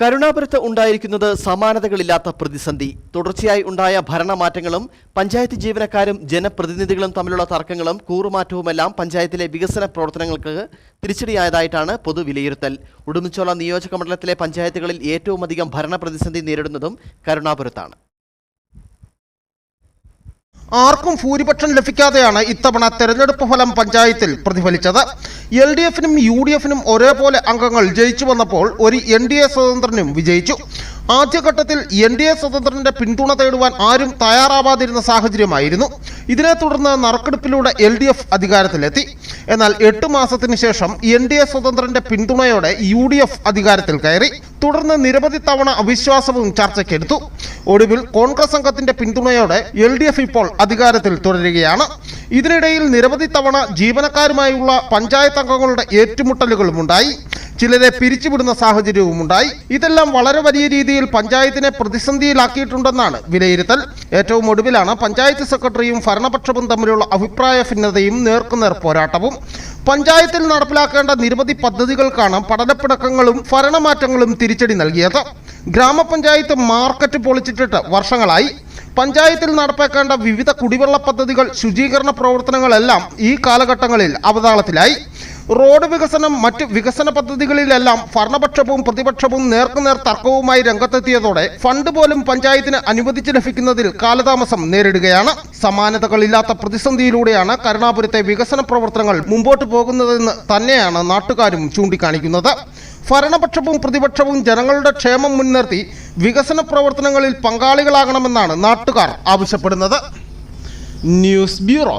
കരുണാപുരത്ത് ഉണ്ടായിരിക്കുന്നത് സമാനതകളില്ലാത്ത പ്രതിസന്ധി. തുടർച്ചയായി ഉണ്ടായ ഭരണമാറ്റങ്ങളും പഞ്ചായത്ത് ജീവനക്കാരും ജനപ്രതിനിധികളും തമ്മിലുള്ള തർക്കങ്ങളും കൂറുമാറ്റവുമെല്ലാം പഞ്ചായത്തിലെ വികസന പ്രവർത്തനങ്ങൾക്ക് തിരിച്ചടിയായതായിട്ടാണ് പൊതുവിലയിരുത്തൽ ഉടുമിച്ചോള നിയോജക മണ്ഡലത്തിലെ പഞ്ചായത്തുകളിൽ ഏറ്റവുമധികം ഭരണ പ്രതിസന്ധി നേരിടുന്നതും കരുണാപുരത്താണ്. ആർക്കും ഭൂരിപക്ഷം ലഭിക്കാതെയാണ് ഇത്തവണ തെരഞ്ഞെടുപ്പ് ഫലം പഞ്ചായത്തിൽ പ്രതിഫലിച്ചത്. എൽ ഡി എഫിനും യു ഡി എഫിനും ഒരേപോലെ അംഗങ്ങൾ ജയിച്ചു വന്നപ്പോൾ ഒരു എൻ ഡി എ സ്വതന്ത്രനും വിജയിച്ചു. ആദ്യഘട്ടത്തിൽ എൻ ഡി എ സ്വതന്ത്രന്റെ പിന്തുണ തേടുവാൻ ആരും തയ്യാറാവാതിരുന്ന സാഹചര്യമായിരുന്നു. ഇതിനെ തുടർന്ന് നറുക്കെടുപ്പിലൂടെ എൽ ഡി എഫ് അധികാരത്തിലെത്തി. എന്നാൽ എട്ട് മാസത്തിന് ശേഷം എൻ ഡി എ സ്വതന്ത്രന്റെ പിന്തുണയോടെ യു ഡി എഫ് അധികാരത്തിൽ കയറി. തുടർന്ന് നിരവധി തവണ അവിശ്വാസവും ചർച്ചയ്ക്കെടുത്തു. ഒടുവിൽ കോൺഗ്രസ് അംഗത്തിന്റെ പിന്തുണയോടെ എൽ ഡി എഫ് ഇപ്പോൾ അധികാരത്തിൽ തുടരുകയാണ്. ഇതിനിടയിൽ നിരവധി തവണ ജീവനക്കാരുമായുള്ള പഞ്ചായത്ത് അംഗങ്ങളുടെ ഏറ്റുമുട്ടലുകളും ഉണ്ടായി ചിലരെ പിരിച്ചുവിടുന്ന സാഹചര്യവും ഉണ്ടായി ഇതെല്ലാം വളരെ വലിയ രീതിയിൽ പഞ്ചായത്തിനെ പ്രതിസന്ധിയിലാക്കിയിട്ടുണ്ടെന്നാണ് വിലയിരുത്തൽ. ഏറ്റവും ഒടുവിലാണ് പഞ്ചായത്ത് സെക്രട്ടറിയും ഭരണപക്ഷവും തമ്മിലുള്ള അഭിപ്രായ ഭിന്നതയും നേർക്കുനേർ പോരാട്ടവും. പഞ്ചായത്തിൽ നടപ്പിലാക്കേണ്ട നിരവധി പദ്ധതികൾക്കാണ് പഠനപ്പിണക്കങ്ങളും ഭരണമാറ്റങ്ങളും തിരിച്ചടി നൽകിയത്. ഗ്രാമപഞ്ചായത്ത് മാർക്കറ്റ് പൊളിച്ചിട്ടിട്ട് വർഷങ്ങളായി. പഞ്ചായത്തിൽ നടപ്പാക്കേണ്ട വിവിധ കുടിവെള്ള പദ്ധതികൾ ശുചീകരണ പ്രവർത്തനങ്ങളെല്ലാം ഈ കാലഘട്ടങ്ങളിൽ അവതാളത്തിലായി. റോഡ് വികസനം മറ്റ് വികസന പദ്ധതികളിലെല്ലാം ഭരണപക്ഷവും പ്രതിപക്ഷവും നേർക്കുനേർ തർക്കവുമായി രംഗത്തെത്തിയതോടെ ഫണ്ട് പോലും പഞ്ചായത്തിന് അനുവദിച്ച് ലഭിക്കുന്നതിൽ കാലതാമസം നേരിടുകയാണ്. സമാനതകളില്ലാത്ത പ്രതിസന്ധിയിലൂടെയാണ് കരുണാപുരത്തെ വികസന പ്രവർത്തനങ്ങൾ മുമ്പോട്ട് പോകുന്നതെന്ന് തന്നെയാണ് നാട്ടുകാരും ചൂണ്ടിക്കാണിക്കുന്നത്. ഭരണപക്ഷവും പ്രതിപക്ഷവും ജനങ്ങളുടെ ക്ഷേമം മുൻനിർത്തി വികസന പ്രവർത്തനങ്ങളിൽ പങ്കാളികളാകണമെന്നാണ് നാട്ടുകാർ ആവശ്യപ്പെടുന്നത്. News bureau.